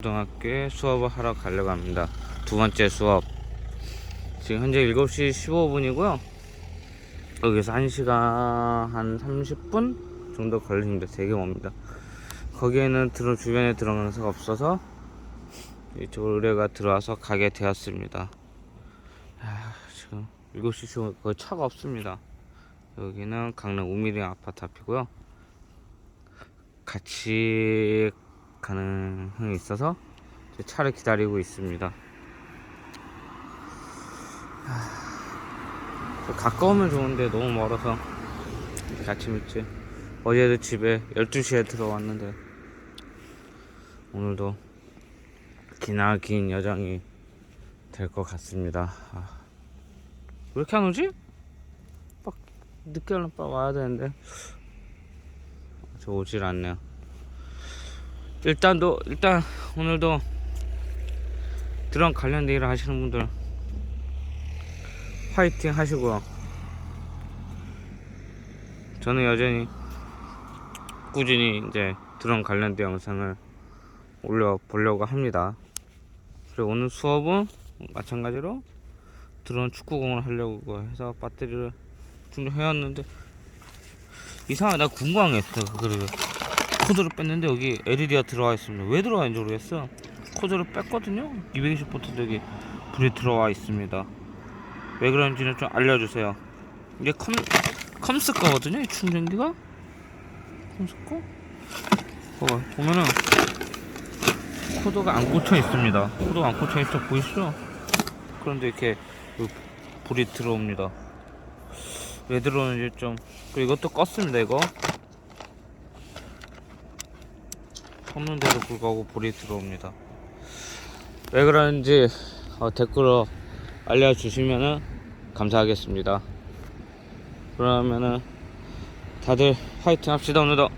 고등학교에 수업을 하러 가려고 합니다. 두 번째 수업. 지금 현재 7시 15분이고요. 여기서 1시간 한 30분 정도 걸립니다. 되게 멉니다. 거기에는 들어 주변에 들어가는 데가 없어서 이쪽으로 의뢰가 들어와서 가게 되었습니다. 아, 지금 7시 15분 거의 차가 없습니다. 여기는 강릉 우미리 아파트 앞이고요. 같이 가는 형이 있어서 차를 기다리고 있습니다. 하, 가까우면 좋은데 너무 멀어서 같이 믿지. 어제도 집에 12시에 들어왔는데 오늘도 기나 긴 여정이 될 것 같습니다. 아, 왜 이렇게 안 오지? 빡 늦게 하려면 빨리 와야 되는데 저 오질 않네요. 일단도 일단 오늘도 드럼 관련된 일을 하시는 분들 화이팅 하시고요. 저는 여전히 꾸준히 이제 드럼 관련된 영상을 올려 보려고 합니다. 그리고 오늘 수업은 마찬가지로 드론 축구공을 하려고 해서 배터리를 충전해왔는데 이상하게 나 궁금한 게 있어. 그거를 코드를 뺐는데 여기 LED가 들어와 있습니다. 왜 들어와 있는지 모르겠어. 코드를 뺐거든요. 220V 여기 불이 들어와 있습니다. 왜 그런지는 좀 알려주세요. 이게 컴 컴스 거거든요. 이 충전기가 컴스 거. 봐봐 보면은 코드가 안 꽂혀 있습니다. 코드가 안 꽂혀 있어 보이시죠? 그런데 이렇게 그 불이 들어옵니다. 왜 들어오는지 좀 그리고 이것도 껐습니다 이거 켰는데도 불구하고 불이 들어옵니다. 왜 그러는지 어, 댓글로 알려주시면은 감사하겠습니다. 그러면은 다들 화이팅 합시다 오늘도